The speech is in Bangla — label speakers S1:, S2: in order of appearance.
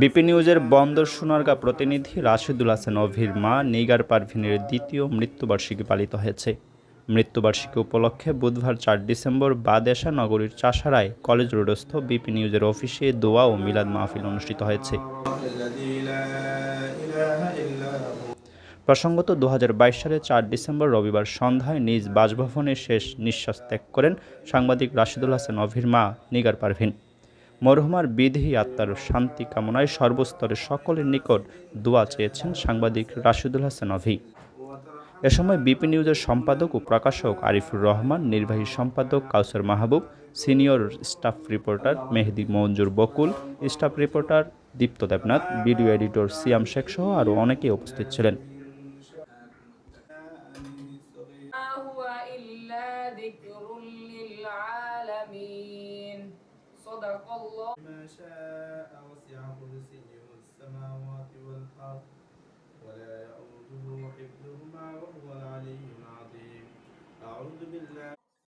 S1: বিপি নিউজের বন্দর সোনারগাঁ প্রতিনিধি রাশিদুল হাসান অভির মা নিগার পারভিনের দ্বিতীয় মৃত্যুবার্ষিকী পালিত হয়েছে। মৃত্যুবার্ষিকী উপলক্ষে বুধবার চার ডিসেম্বর বাদেশা নগরীর চাষারায় কলেজ রোডস্থ বিপি নিউজের অফিসে দোয়া ও মিলাদ মাহফিল অনুষ্ঠিত হয়েছে। প্রসঙ্গত দু হাজার বাইশ সালে চার ডিসেম্বর রবিবার সন্ধ্যায় নিজ বাসভবনে শেষ নিঃশ্বাস ত্যাগ করেন সাংবাদিক রাশিদুল হাসান অভির মা নিগার পারভিন। মরহুমার বিধি আত্মার শান্তি কামনায় সর্বস্তরে সকলের নিকট দোয়া চেয়েছেন সাংবাদিক রাশিদুল হাসান অভি। এ সময় বিপি নিউজের সম্পাদক ও প্রকাশক আরিফুর রহমান, নির্বাহী সম্পাদক Kawsar Mahbub, senior staff reporter Mehedi Manjur Bakul, staff reporter Dipta Debnath, video editor Siam Sheikh সহ আরও অনেকে উপস্থিত ছিলেন।
S2: للعالمين صدق الله.
S3: ما شاء وسع كرسيه السماوات والأرض ولا يؤوده حفظهما وهو العلي العظيم. أعوذ بالله.